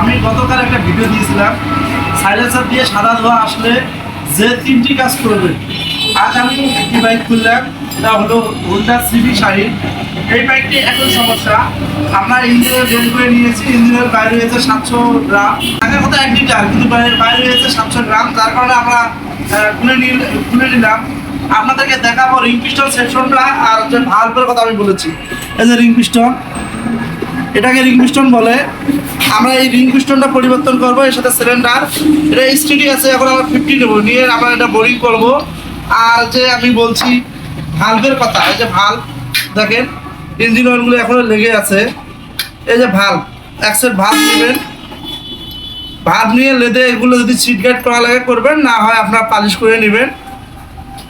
আমি গতকাল একটা ভিডিও দিয়েছিলাম। সাইলেন্সার দিয়ে সাদা ধোয়া আসলে যে তিনটি কাজ করবে, আজ আমি একটি বাইক খুললাম, এটা হলো হোন্ডা সিবি শাহিন এই বাইকটি এখন সমস্যা আমরা ইঞ্জিনের বের করে নিয়েছি ইঞ্জিনের বাইরে হয়েছে সাতশো গ্রাম। আগের মতো এক লিটার, কিন্তু বাইরে হয়েছে সাতশো গ্রাম, যার কারণে আমরা খুলে নিল খুলে নিলাম। আপনাদেরকে দেখাবো রিং পিস্টন সেকশনটা আর যে ভাল্বের কথা আমি বলেছি। এই যে রিং পিস্টন এটাকে রিং পিস্টন বলে আমরা এই রিং পিস্টনটা পরিবর্তন করব, এর সাথে সিলিন্ডার এটা স্টিডি আছে, এখন আমরা ফিফটি নেব, নিয়ে আমরা এটা বোরিং করব। আর যে আমি বলছি ভালভের কথা, এই যে ভালো দেখেন ইঞ্জিন অয়েলগুলো এখনও লেগে আছে। এই যে ভালো অ্যাক্সের ভালো নেবেন। ভাত নিয়ে লেদে এগুলো যদি সিট গার্ড করা লাগে করবেন, না হয় আপনার পালিশ করে নেবেন।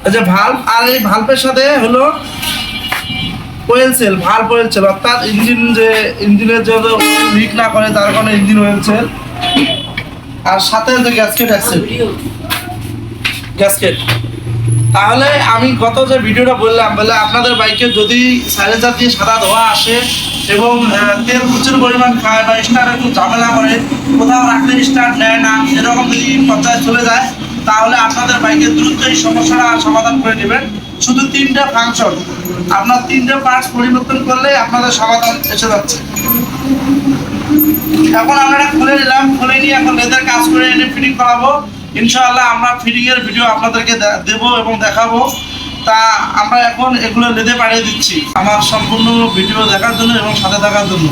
এই যে ভাল্ব আর এই ভাল্বের সাথে হলো oil seal valve oil seal অর্থাৎ ইঞ্জিন যে ইঞ্জিনের যে লিক না করে, তার কারণে ইঞ্জিন ওয়েল সেল আর সাথে যে গ্যাসকেট আছে গ্যাসকেট তাহলে আমি গত যে ভিডিওটা বললাম, বলে আপনাদের বাইকে যদি সাইলেন্সার দিয়ে সাদা ধোয়া আসে এবং তেল প্রচুর পরিমাণ খায় বা স্টার্ট একটু ঝামেলা করে, কোথাও রাখলে স্টার্ট নেয় না এরকম যদি পর্যায়ে চলে যায় তাহলে আপনাদের বাইকে দ্রুত এই সমস্যাটা সমাধান করে নেবেন। শুধু তিনটা ফাংশন আপনার তিনটা পার্টস পরিবর্তন করলে আপনাদের সমাধান এসে যাচ্ছে। এখন আমরা খুলে নিলাম। খুলে নিয়ে এখন লেদার কাজ করে এনে ফিটিং করাবো। ইনশাআল্লাহ আমরা ফিটিং এর ভিডিও আপনাদেরকে দেবো এবং দেখাবো। তা আমরা এখন এগুলো লেদে পাঠিয়ে দিচ্ছি। আমার সম্পূর্ণ ভিডিও দেখার জন্য এবং সাথে থাকার জন্য।